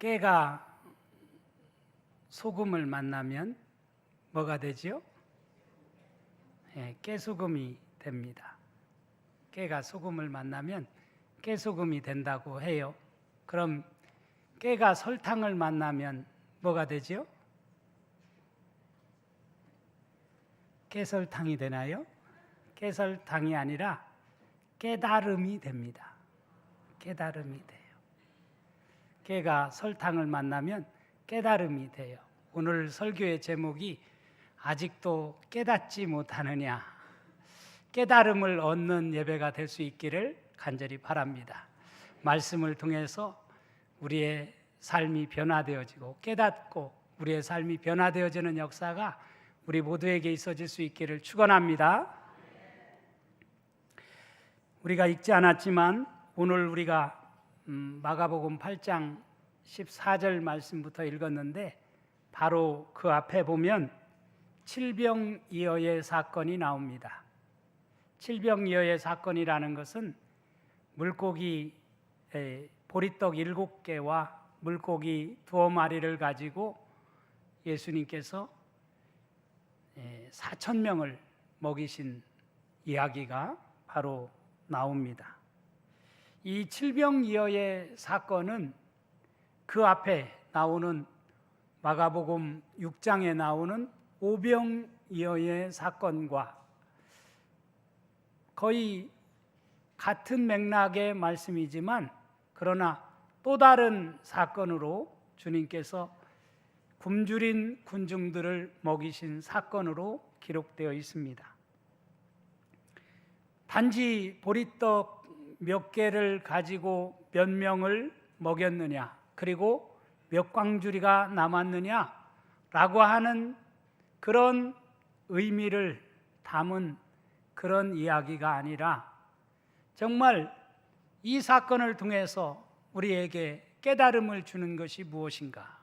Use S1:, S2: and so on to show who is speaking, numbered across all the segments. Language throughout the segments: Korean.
S1: 깨가 소금을 만나면 뭐가 되지요? 예, 깨소금이 됩니다. 깨가 소금을 만나면 깨소금이 된다고 해요. 그럼 깨가 설탕을 만나면 뭐가 되지요? 깨설탕이 되나요? 깨설탕이 아니라 깨달음이 됩니다. 깨달음이 돼요. 깨가 설탕을 만나면 깨달음이 돼요. 오늘 설교의 제목이 아직도 깨닫지 못하느냐. 깨달음을 얻는 예배가 될 수 있기를 간절히 바랍니다. 말씀을 통해서 우리의 삶이 변화되어지고 깨닫고 우리의 삶이 변화되어지는 역사가 우리 모두에게 있어질 수 있기를 축원합니다. 우리가 읽지 않았지만 오늘 우리가 음, 마가복음 8장 14절 말씀부터 읽었는데 바로 그 앞에 보면 칠병이어의 사건이 나옵니다. 칠병이어의 사건이라는 것은 물고기 에, 보리떡 일곱 개와 물고기 두어 마리를 가지고 예수님께서 사천 명을 먹이신 이야기가 바로 나옵니다. 이 칠병이어의 사건은 그 앞에 나오는 마가복음 6장에 나오는 오병이어의 사건과 거의 같은 맥락의 말씀이지만 그러나 또 다른 사건으로 주님께서 굶주린 군중들을 먹이신 사건으로 기록되어 있습니다. 단지 보리떡 몇 개를 가지고 몇 명을 먹였느냐, 그리고 몇 광주리가 남았느냐 라고 하는 그런 의미를 담은 그런 이야기가 아니라 정말 이 사건을 통해서 우리에게 깨달음을 주는 것이 무엇인가?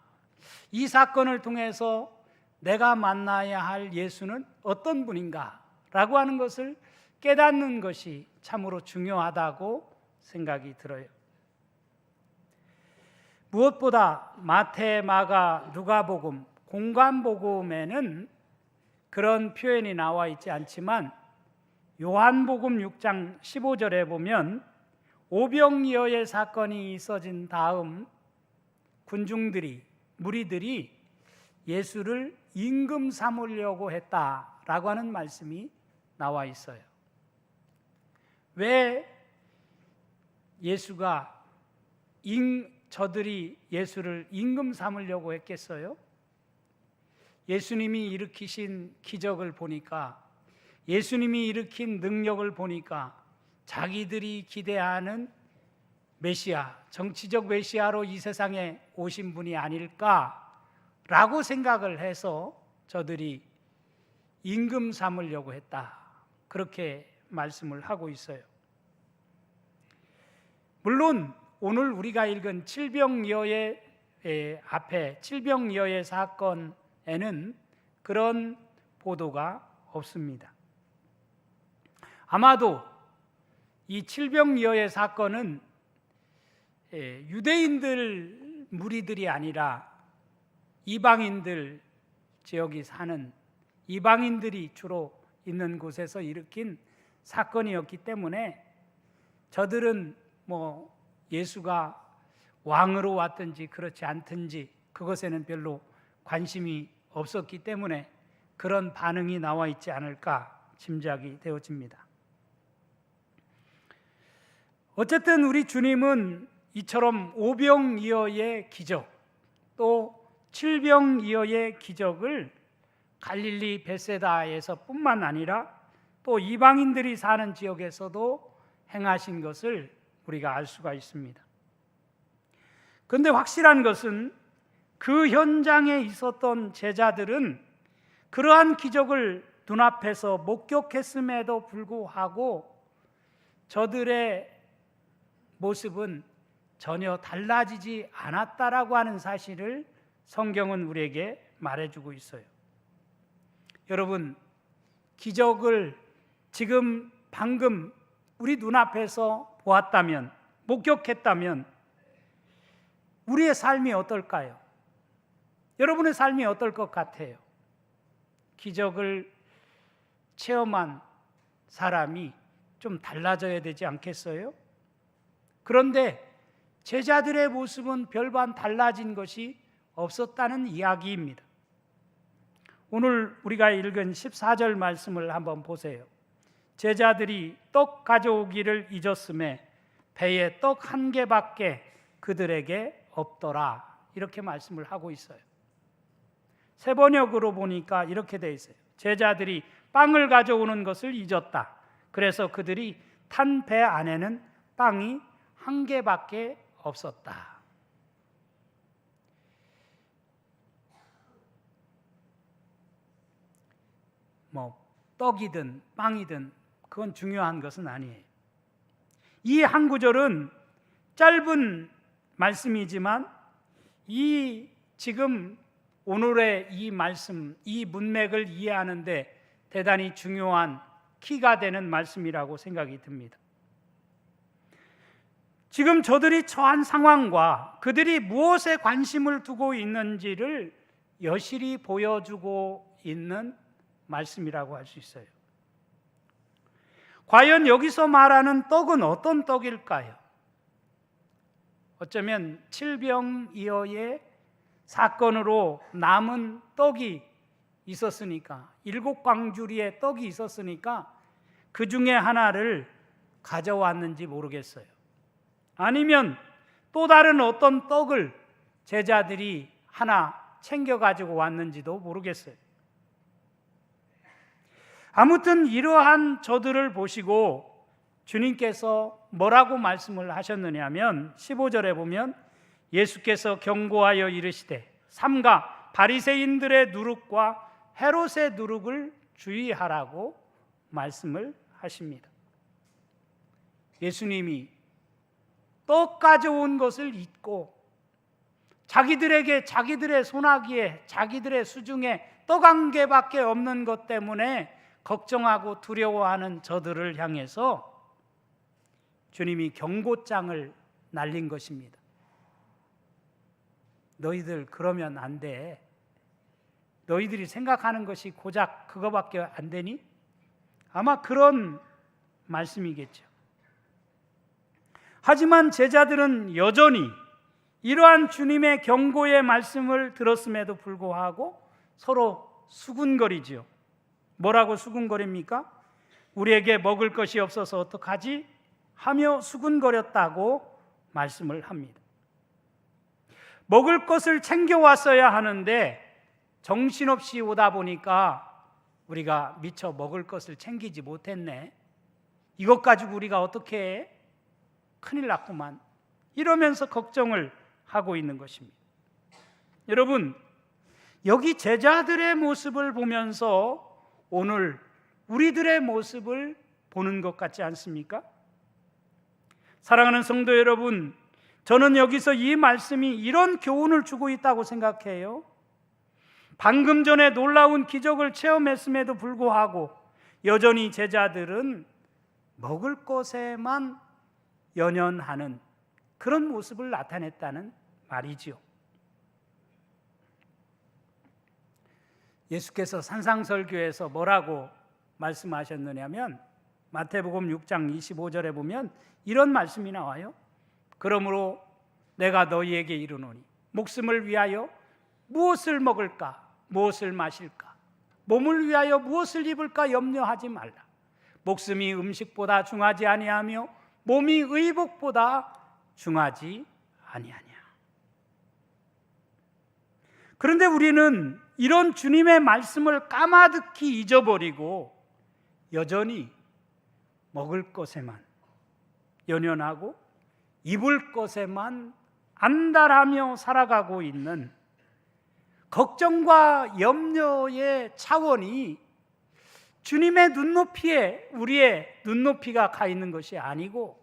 S1: 이 사건을 통해서 내가 만나야 할 예수는 어떤 분인가? 라고 하는 것을 깨닫는 것이 참으로 중요하다고 생각이 들어요. 무엇보다 마태, 마가, 누가복음, 공관복음에는 그런 표현이 나와 있지 않지만 요한복음 6장 15절에 보면 오병이어의 사건이 있어진 다음 군중들이 무리들이 예수를 임금 삼으려고 했다라고 하는 말씀이 나와 있어요. 왜 예수가 임, 저들이 예수를 임금 삼으려고 했겠어요? 예수님이 일으키신 기적을 보니까 예수님이 일으킨 능력을 보니까 자기들이 기대하는 메시아, 정치적 메시아로 이 세상에 오신 분이 아닐까라고 생각을 해서 저들이 임금 삼으려고 했다. 그렇게 말씀을 하고 있어요. 물론 오늘 우리가 읽은 칠병여의 앞에 칠병여의 사건에는 그런 보도가 없습니다. 아마도 이 칠병여의 사건은 유대인들 무리들이 아니라 이방인들 지역이 사는 이방인들이 주로 있는 곳에서 일으킨 사건이었기 때문에 저들은 뭐 예수가 왕으로 왔든지 그렇지 않든지 그것에는 별로 관심이 없었기 때문에 그런 반응이 나와 있지 않을까 짐작이 되어집니다. 어쨌든 우리 주님은 이처럼 오병이어의 기적 또 칠병이어의 기적을 갈릴리 베세다에서뿐만 아니라 또 이방인들이 사는 지역에서도 행하신 것을 우리가 알 수가 있습니다. 그런데 확실한 것은 그 현장에 있었던 제자들은 그러한 기적을 눈앞에서 목격했음에도 불구하고 저들의 모습은 전혀 달라지지 않았다라고 하는 사실을 성경은 우리에게 말해주고 있어요. 여러분, 기적을 지금 방금 우리 눈앞에서 보았다면, 목격했다면, 우리의 삶이 어떨까요? 여러분의 삶이 어떨 것 같아요? 기적을 체험한 사람이 좀 달라져야 되지 않겠어요? 그런데 제자들의 모습은 별반 달라진 것이 없었다는 이야기입니다. 오늘 우리가 읽은 14절 말씀을 한번 보세요. 제자들이 떡 가져오기를 잊었음에 배에 떡 한 개밖에 그들에게 없더라. 이렇게 말씀을 하고 있어요. 세 번역으로 보니까 이렇게 돼 있어요. 제자들이 빵을 가져오는 것을 잊었다. 그래서 그들이 탄 배 안에는 빵이 한 개밖에 없었다. 뭐 떡이든 빵이든 그건 중요한 것은 아니에요. 이 한 구절은 짧은 말씀이지만 이 지금 오늘의 이 말씀, 이 문맥을 이해하는데 대단히 중요한 키가 되는 말씀이라고 생각이 듭니다. 지금 저들이 처한 상황과 그들이 무엇에 관심을 두고 있는지를 여실히 보여주고 있는 말씀이라고 할 수 있어요. 과연 여기서 말하는 떡은 어떤 떡일까요? 어쩌면 칠병이어의 사건으로 남은 떡이 있었으니까 일곱 광주리의 떡이 있었으니까 그 중에 하나를 가져왔는지 모르겠어요. 아니면 또 다른 어떤 떡을 제자들이 하나 챙겨 가지고 왔는지도 모르겠어요. 아무튼 이러한 저들을 보시고 주님께서 뭐라고 말씀을 하셨느냐면 15절에 보면 예수께서 경고하여 이르시되 삼가 바리새인들의 누룩과 헤롯의 누룩을 주의하라고 말씀을 하십니다. 예수님이 떡 가져온 것을 잊고 자기들에게 자기들의 소나기에 자기들의 수중에 떡 한 개밖에 없는 것 때문에 걱정하고 두려워하는 저들을 향해서 주님이 경고장을 날린 것입니다. 너희들 그러면 안 돼. 너희들이 생각하는 것이 고작 그거밖에 안 되니? 아마 그런 말씀이겠죠. 하지만 제자들은 여전히 이러한 주님의 경고의 말씀을 들었음에도 불구하고 서로 수군거리지요. 뭐라고 수군거립니까? 우리에게 먹을 것이 없어서 어떡하지? 하며 수군거렸다고 말씀을 합니다. 먹을 것을 챙겨왔어야 하는데 정신없이 오다 보니까 우리가 미처 먹을 것을 챙기지 못했네. 이것 가지고 우리가 어떻게 해? 큰일 났구만. 이러면서 걱정을 하고 있는 것입니다. 여러분, 여기 제자들의 모습을 보면서 오늘 우리들의 모습을 보는 것 같지 않습니까? 사랑하는 성도 여러분, 저는 여기서 이 말씀이 이런 교훈을 주고 있다고 생각해요. 방금 전에 놀라운 기적을 체험했음에도 불구하고 여전히 제자들은 먹을 것에만 연연하는 그런 모습을 나타냈다는 말이지요. 예수께서 산상설교에서 뭐라고 말씀하셨느냐면 마태복음 6장 25절에 보면 이런 말씀이 나와요. 그러므로 내가 너희에게 이르노니 목숨을 위하여 무엇을 먹을까 무엇을 마실까 몸을 위하여 무엇을 입을까 염려하지 말라. 목숨이 음식보다 중하지 아니하며 몸이 의복보다 중하지 아니하냐. 그런데 우리는 이런 주님의 말씀을 까마득히 잊어버리고 여전히 먹을 것에만 연연하고 입을 것에만 안달하며 살아가고 있는 걱정과 염려의 차원이 주님의 눈높이에 우리의 눈높이가 가 있는 것이 아니고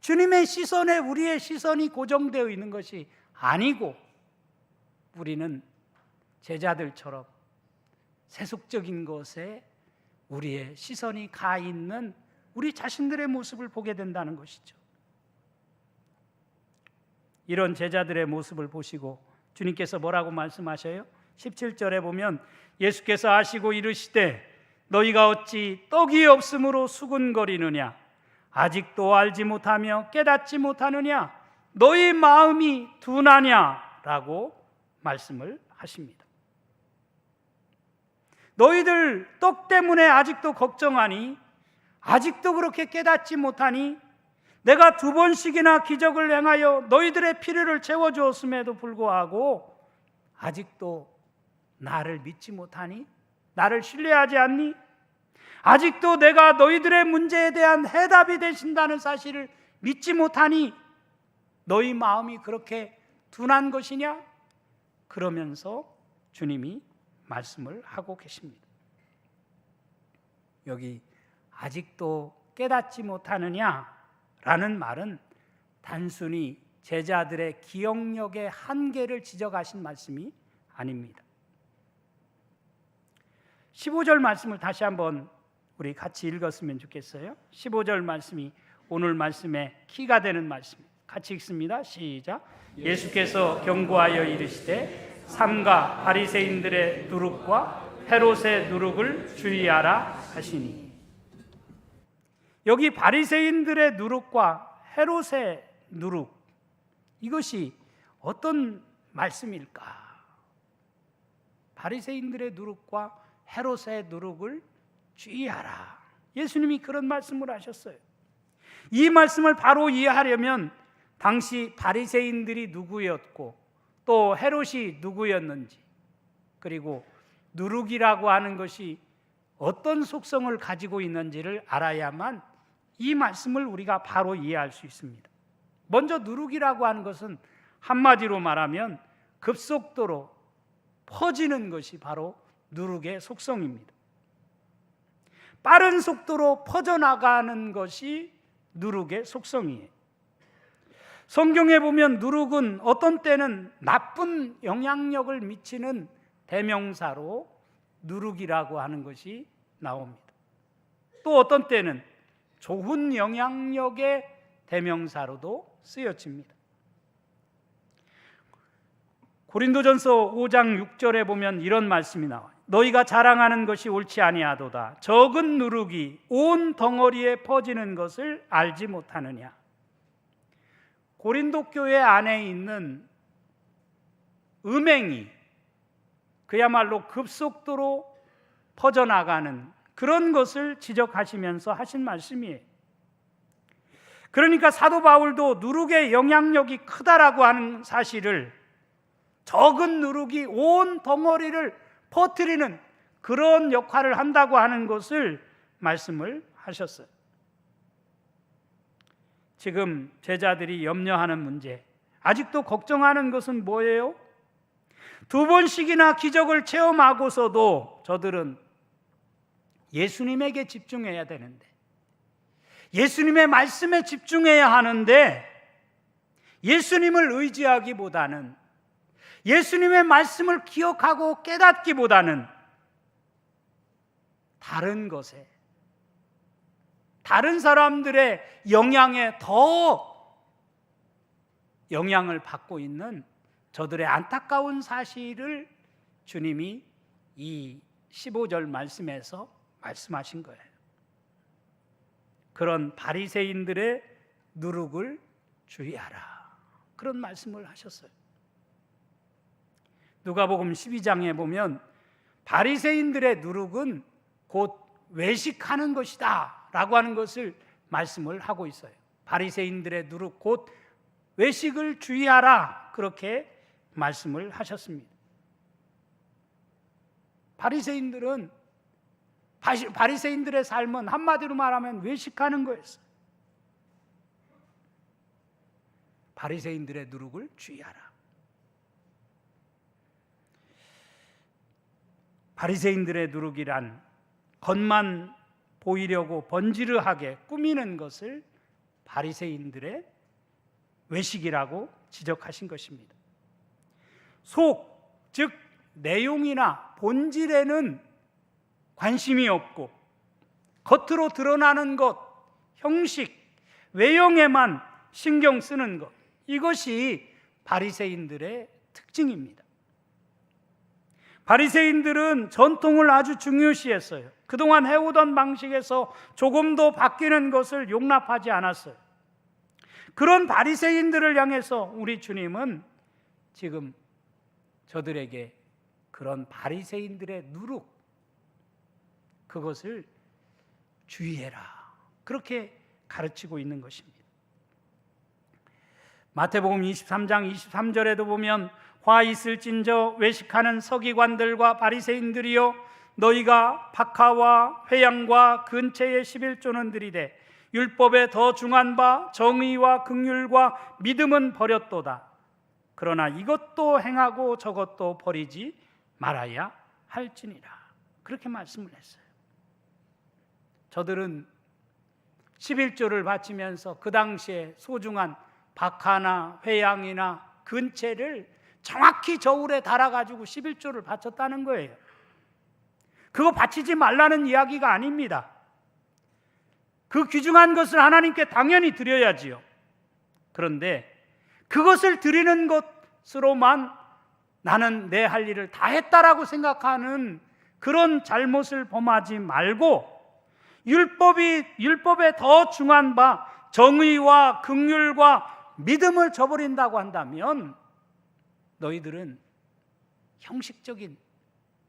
S1: 주님의 시선에 우리의 시선이 고정되어 있는 것이 아니고 우리는 제자들처럼 세속적인 것에 우리의 시선이 가 있는 우리 자신들의 모습을 보게 된다는 것이죠. 이런 제자들의 모습을 보시고 주님께서 뭐라고 말씀하셔요? 17절에 보면 예수께서 아시고 이르시되 너희가 어찌 떡이 없으므로 수군거리느냐 아직도 알지 못하며 깨닫지 못하느냐 너희 마음이 둔하냐라고 말씀을 하십니다. 너희들 떡 때문에 아직도 걱정하니 아직도 그렇게 깨닫지 못하니 내가 두 번씩이나 기적을 행하여 너희들의 필요를 채워 주었음에도 불구하고 아직도 나를 믿지 못하니 나를 신뢰하지 않니? 아직도 내가 너희들의 문제에 대한 해답이 되신다는 사실을 믿지 못하니 너희 마음이 그렇게 둔한 것이냐? 그러면서 주님이 말씀을 하고 계십니다. 여기 아직도 깨닫지 못하느냐라는 말은 단순히 제자들의 기억력의 한계를 지적하신 말씀이 아닙니다. 15절 말씀을 다시 한번 우리 같이 읽었으면 좋겠어요. 15절 말씀이 오늘 말씀의 키가 되는 말씀. 같이 읽습니다. 시작. 예수께서 경고하여 이르시되 삼가 바리새인들의 누룩과 헤롯의 누룩을 주의하라 하시니 여기 바리새인들의 누룩과 헤롯의 누룩 이것이 어떤 말씀일까? 바리새인들의 누룩과 헤롯의 누룩을 주의하라. 예수님이 그런 말씀을 하셨어요. 이 말씀을 바로 이해하려면 당시 바리새인들이 누구였고 또 헤롯이 누구였는지 그리고 누룩이라고 하는 것이 어떤 속성을 가지고 있는지를 알아야만 이 말씀을 우리가 바로 이해할 수 있습니다. 먼저 누룩이라고 하는 것은 한마디로 말하면 급속도로 퍼지는 것이 바로 누룩의 속성입니다. 빠른 속도로 퍼져나가는 것이 누룩의 속성이에요. 성경에 보면 누룩은 어떤 때는 나쁜 영향력을 미치는 대명사로 누룩이라고 하는 것이 나옵니다. 또 어떤 때는 좋은 영향력의 대명사로도 쓰여집니다. 고린도전서 5장 6절에 보면 이런 말씀이 나와요. 너희가 자랑하는 것이 옳지 아니하도다. 적은 누룩이 온 덩어리에 퍼지는 것을 알지 못하느냐. 고린도 교회 안에 있는 음행이 그야말로 급속도로 퍼져나가는 그런 것을 지적하시면서 하신 말씀이에요. 그러니까 사도 바울도 누룩의 영향력이 크다라고 하는 사실을 적은 누룩이 온 덩어리를 퍼뜨리는 그런 역할을 한다고 하는 것을 말씀을 하셨어요. 지금 제자들이 염려하는 문제, 아직도 걱정하는 것은 뭐예요? 두 번씩이나 기적을 체험하고서도 저들은 예수님에게 집중해야 되는데, 예수님의 말씀에 집중해야 하는데, 예수님을 의지하기보다는 예수님의 말씀을 기억하고 깨닫기보다는 다른 것에 다른 사람들의 영향에 더 영향을 받고 있는 저들의 안타까운 사실을 주님이 이 15절 말씀에서 말씀하신 거예요. 그런 바리새인들의 누룩을 주의하라. 그런 말씀을 하셨어요. 누가복음 12장에 보면 바리새인들의 누룩은 곧 외식하는 것이다 라고 하는 것을 말씀을 하고 있어요. 바리새인들의 누룩 곧 외식을 주의하라 그렇게 말씀을 하셨습니다. 바리새인들은 바리새인들의 삶은 한마디로 말하면 외식하는 거였어요. 바리새인들의 누룩을 주의하라. 바리새인들의 누룩이란 겉만 보이려고 번지르하게 꾸미는 것을 바리새인들의 외식이라고 지적하신 것입니다. 속, 즉 내용이나 본질에는 관심이 없고 겉으로 드러나는 것, 형식, 외형에만 신경 쓰는 것. 이것이 바리새인들의 특징입니다. 바리새인들은 전통을 아주 중요시했어요. 그동안 해오던 방식에서 조금도 바뀌는 것을 용납하지 않았어요. 그런 바리새인들을 향해서 우리 주님은 지금 저들에게 그런 바리새인들의 누룩 그것을 주의해라. 그렇게 가르치고 있는 것입니다. 마태복음 23장 23절에도 보면 화 있을진저 외식하는 서기관들과 바리새인들이여 너희가 박하와 회양과 근처의 11조는 들이되 율법에 더 중한 바 정의와 긍휼과 믿음은 버렸도다. 그러나 이것도 행하고 저것도 버리지 말아야 할지니라. 그렇게 말씀을 했어요. 저들은 11조를 바치면서 그 당시에 소중한 박하나 회양이나 근체를 정확히 저울에 달아가지고 11조를 바쳤다는 거예요. 그거 바치지 말라는 이야기가 아닙니다. 그 귀중한 것을 하나님께 당연히 드려야지요. 그런데 그것을 드리는 것으로만 나는 내 할 일을 다 했다라고 생각하는 그런 잘못을 범하지 말고 율법이 율법에 더 중한 바 정의와 긍휼과 믿음을 저버린다고 한다면 너희들은 형식적인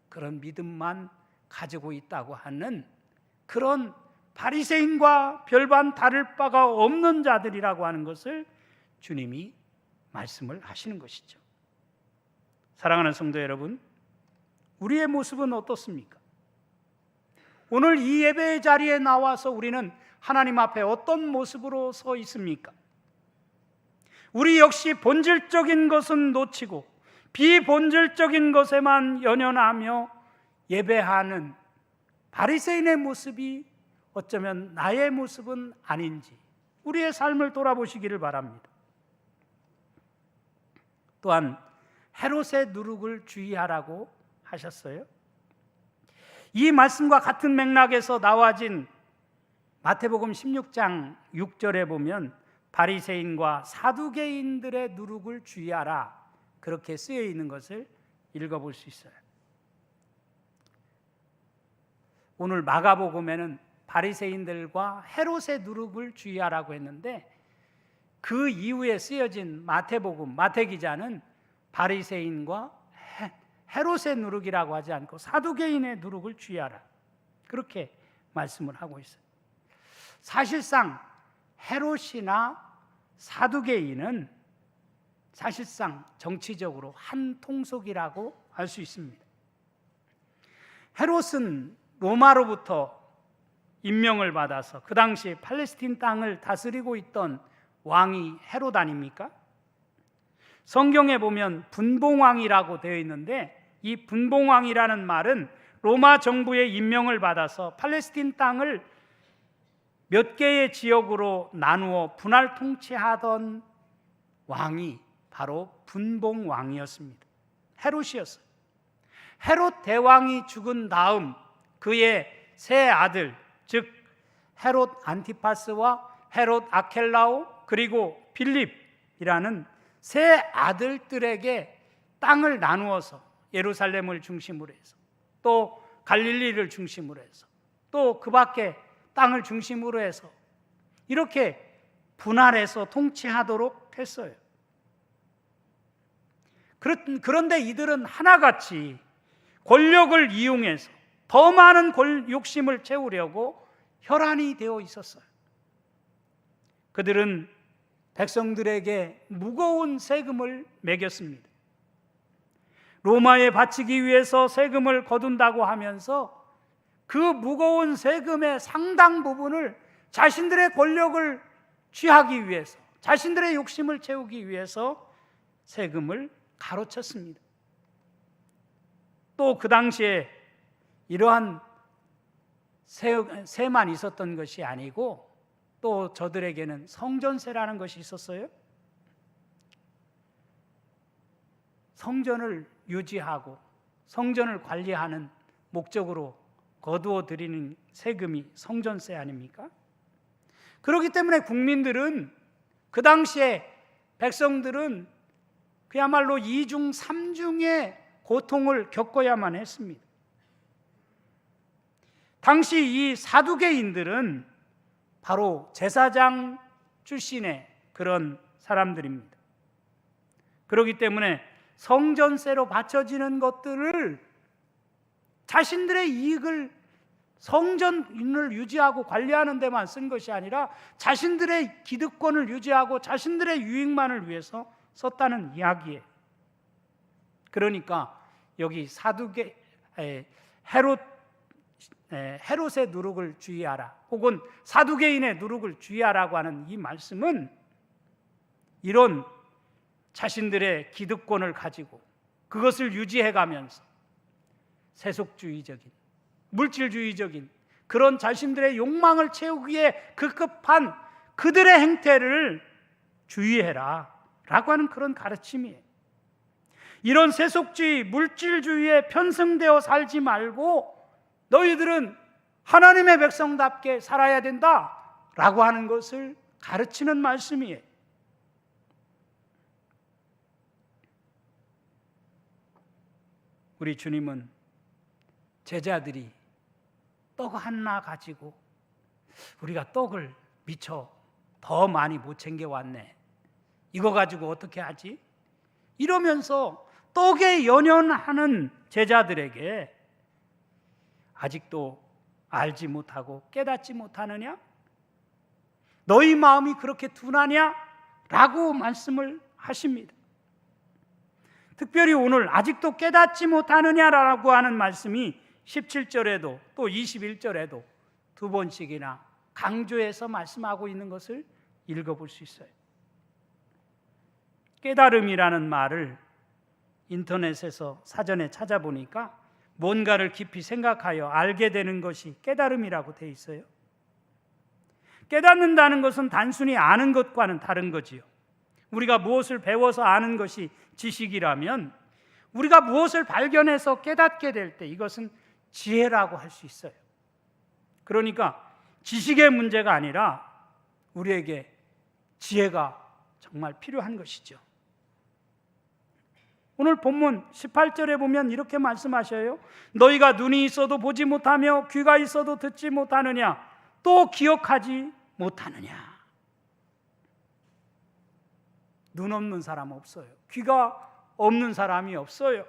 S1: 그런 믿음만 가지고 있다고 하는 그런 바리새인과 별반 다를 바가 없는 자들이라고 하는 것을 주님이 말씀을 하시는 것이죠. 사랑하는 성도 여러분, 우리의 모습은 어떻습니까? 오늘 이 예배의 자리에 나와서 우리는 하나님 앞에 어떤 모습으로 서 있습니까? 우리 역시 본질적인 것은 놓치고 비본질적인 것에만 연연하며 예배하는 바리새인의 모습이 어쩌면 나의 모습은 아닌지 우리의 삶을 돌아보시기를 바랍니다. 또한 헤롯의 누룩을 주의하라고 하셨어요. 이 말씀과 같은 맥락에서 나와진 마태복음 16장 6절에 보면 바리새인과 사두개인들의 누룩을 주의하라 그렇게 쓰여 있는 것을 읽어볼 수 있어요. 오늘 마가복음에는 바리새인들과 헤롯의 누룩을 주의하라고 했는데 그 이후에 쓰여진 마태복음 마태 기자는 바리새인과 헤롯의 누룩이라고 하지 않고 사두개인의 누룩을 주의하라 그렇게 말씀을 하고 있어요. 사실상 헤롯이나 사두개인은 사실상 정치적으로 한 통속이라고 할 수 있습니다. 헤롯은 로마로부터 임명을 받아서 그 당시 팔레스틴 땅을 다스리고 있던 왕이 헤롯 아닙니까? 성경에 보면 분봉왕이라고 되어 있는데 이 분봉왕이라는 말은 로마 정부의 임명을 받아서 팔레스틴 땅을 몇 개의 지역으로 나누어 분할 통치하던 왕이 바로 분봉 왕이었습니다. 헤롯이었어요. 헤롯 대왕이 죽은 다음 그의 세 아들, 즉 헤롯 안티파스와 헤롯 아켈라오 그리고 빌립이라는 세 아들들에게 땅을 나누어서 예루살렘을 중심으로 해서 또 갈릴리를 중심으로 해서 또 그 밖에 땅을 중심으로 해서 이렇게 분할해서 통치하도록 했어요. 그런데 이들은 하나같이 권력을 이용해서 더 많은 욕심을 채우려고 혈안이 되어 있었어요. 그들은 백성들에게 무거운 세금을 매겼습니다. 로마에 바치기 위해서 세금을 거둔다고 하면서 그 무거운 세금의 상당 부분을 자신들의 권력을 취하기 위해서 자신들의 욕심을 채우기 위해서 세금을 가로쳤습니다. 또 그 당시에 이러한 세 만 있었던 것이 아니고 또 저들에게는 성전세라는 것이 있었어요. 성전을 유지하고 성전을 관리하는 목적으로 거두어 드리는 세금이 성전세 아닙니까? 그렇기 때문에 국민들은 그 당시에 백성들은 그야말로 이중 삼중의 고통을 겪어야만 했습니다. 당시 이 사두개인들은 바로 제사장 출신의 그런 사람들입니다. 그렇기 때문에 성전세로 바쳐지는 것들을 자신들의 이익을 성전을 유지하고 관리하는 데만 쓴 것이 아니라 자신들의 기득권을 유지하고 자신들의 유익만을 위해서 썼다는 이야기예요. 그러니까 여기 사두개 에, 헤롯 에, 헤롯의 누룩을 주의하라 혹은 사두개인의 누룩을 주의하라고 하는 이 말씀은 이런 자신들의 기득권을 가지고 그것을 유지해 가면서 세속주의적인 물질주의적인 그런 자신들의 욕망을 채우기에 급급한 그들의 행태를 주의해라 라고 하는 그런 가르침이에요. 이런 세속주의, 물질주의에 편승되어 살지 말고 너희들은 하나님의 백성답게 살아야 된다 라고 하는 것을 가르치는 말씀이에요. 우리 주님은 제자들이 떡 하나 가지고 우리가 떡을 미처 더 많이 못 챙겨왔네. 이거 가지고 어떻게 하지? 이러면서 떡에 연연하는 제자들에게 아직도 알지 못하고 깨닫지 못하느냐? 너희 마음이 그렇게 둔하냐? 라고 말씀을 하십니다. 특별히 오늘 아직도 깨닫지 못하느냐라고 하는 말씀이 17절에도 또 21절에도 두 번씩이나 강조해서 말씀하고 있는 것을 읽어볼 수 있어요. 깨달음이라는 말을 인터넷에서 사전에 찾아보니까 뭔가를 깊이 생각하여 알게 되는 것이 깨달음이라고 돼 있어요. 깨닫는다는 것은 단순히 아는 것과는 다른 거지요. 우리가 무엇을 배워서 아는 것이 지식이라면 우리가 무엇을 발견해서 깨닫게 될 때 이것은 지혜라고 할 수 있어요. 그러니까 지식의 문제가 아니라 우리에게 지혜가 정말 필요한 것이죠. 오늘 본문 18절에 보면 이렇게 말씀하셔요. 너희가 눈이 있어도 보지 못하며 귀가 있어도 듣지 못하느냐 또 기억하지 못하느냐. 눈 없는 사람 없어요. 귀가 없는 사람이 없어요.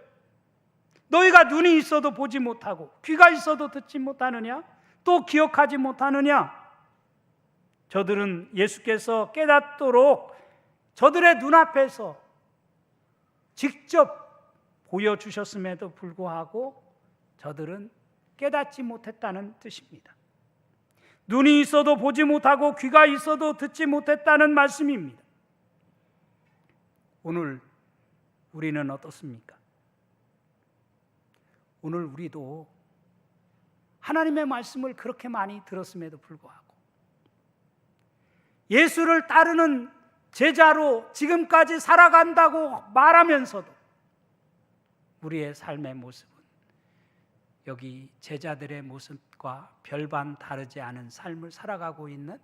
S1: 너희가 눈이 있어도 보지 못하고 귀가 있어도 듣지 못하느냐? 또 기억하지 못하느냐? 저들은 예수께서 깨닫도록 저들의 눈앞에서 직접 보여주셨음에도 불구하고 저들은 깨닫지 못했다는 뜻입니다. 눈이 있어도 보지 못하고 귀가 있어도 듣지 못했다는 말씀입니다. 오늘 우리는 어떻습니까? 오늘 우리도 하나님의 말씀을 그렇게 많이 들었음에도 불구하고 예수를 따르는 제자로 지금까지 살아간다고 말하면서도 우리의 삶의 모습은 여기 제자들의 모습과 별반 다르지 않은 삶을 살아가고 있는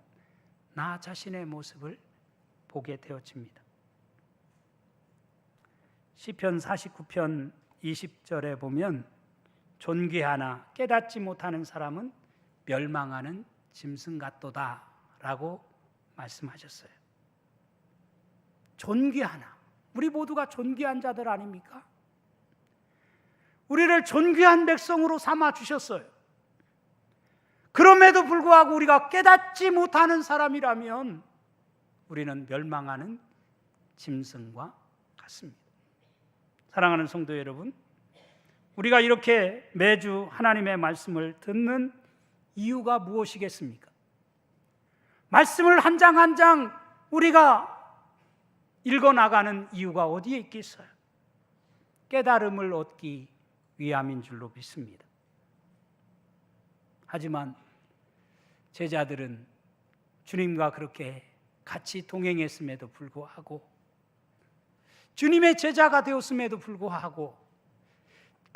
S1: 나 자신의 모습을 보게 되어집니다. 시편 49편 20절에 보면 존귀하나 깨닫지 못하는 사람은 멸망하는 짐승 같도다라고 말씀하셨어요. 존귀하나 우리 모두가 존귀한 자들 아닙니까? 우리를 존귀한 백성으로 삼아 주셨어요. 그럼에도 불구하고 우리가 깨닫지 못하는 사람이라면 우리는 멸망하는 짐승과 같습니다. 사랑하는 성도 여러분, 우리가 이렇게 매주 하나님의 말씀을 듣는 이유가 무엇이겠습니까? 말씀을 한 장 한 장 우리가 읽어 나가는 이유가 어디에 있겠어요? 깨달음을 얻기 위함인 줄로 믿습니다. 하지만 제자들은 주님과 그렇게 같이 동행했음에도 불구하고 주님의 제자가 되었음에도 불구하고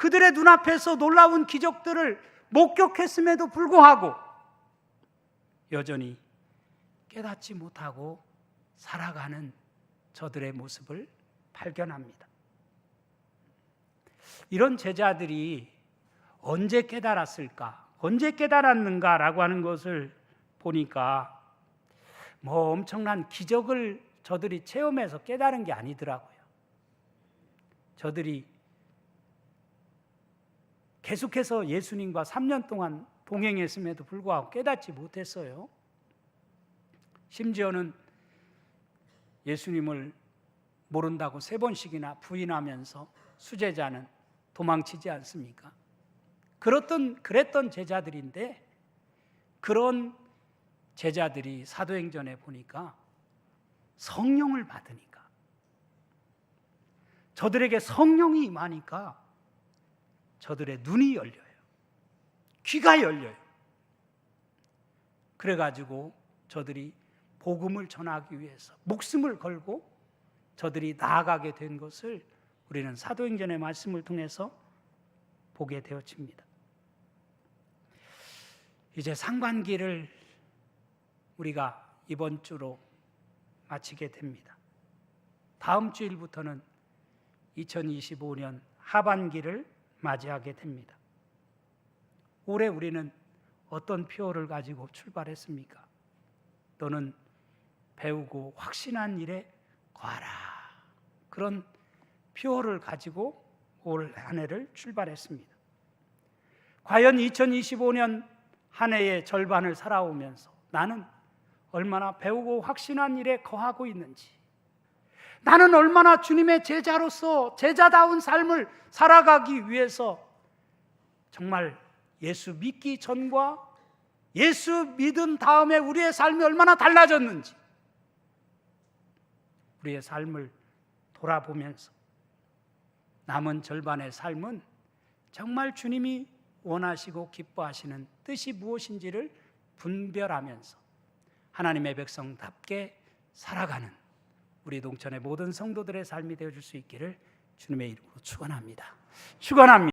S1: 그들의 눈앞에서 놀라운 기적들을 목격했음에도 불구하고 여전히 깨닫지 못하고 살아가는 저들의 모습을 발견합니다. 이런 제자들이 언제 깨달았을까? 언제 깨달았는가라고 하는 것을 보니까 뭐 엄청난 기적을 저들이 체험해서 깨달은 게 아니더라고요. 저들이 계속해서 예수님과 3년 동안 동행했음에도 불구하고 깨닫지 못했어요. 심지어는 예수님을 모른다고 세 번씩이나 부인하면서 수제자는 도망치지 않습니까? 그렇던 그랬던 제자들인데 그런 제자들이 사도행전에 보니까 성령을 받으니까 저들에게 성령이 임하니까 저들의 눈이 열려요. 귀가 열려요. 그래가지고 저들이 복음을 전하기 위해서 목숨을 걸고 저들이 나아가게 된 것을 우리는 사도행전의 말씀을 통해서 보게 되어집니다. 이제 상반기를 우리가 이번 주로 마치게 됩니다. 다음 주일부터는 2025년 하반기를 맞이하게 됩니다. 올해 우리는 어떤 표를 가지고 출발했습니까? 또는 배우고 확신한 일에 거하라. 그런 표를 가지고 올 한 해를 출발했습니다. 과연 2025년 한 해의 절반을 살아오면서 나는 얼마나 배우고 확신한 일에 거하고 있는지, 나는 얼마나 주님의 제자로서 제자다운 삶을 살아가기 위해서 정말 예수 믿기 전과 예수 믿은 다음에 우리의 삶이 얼마나 달라졌는지, 우리의 삶을 돌아보면서 남은 절반의 삶은 정말 주님이 원하시고 기뻐하시는 뜻이 무엇인지를 분별하면서 하나님의 백성답게 살아가는 우리 동천의 모든 성도들의 삶이 되어 줄 수 있기를 주님의 이름으로 축원합니다. 축원합니다.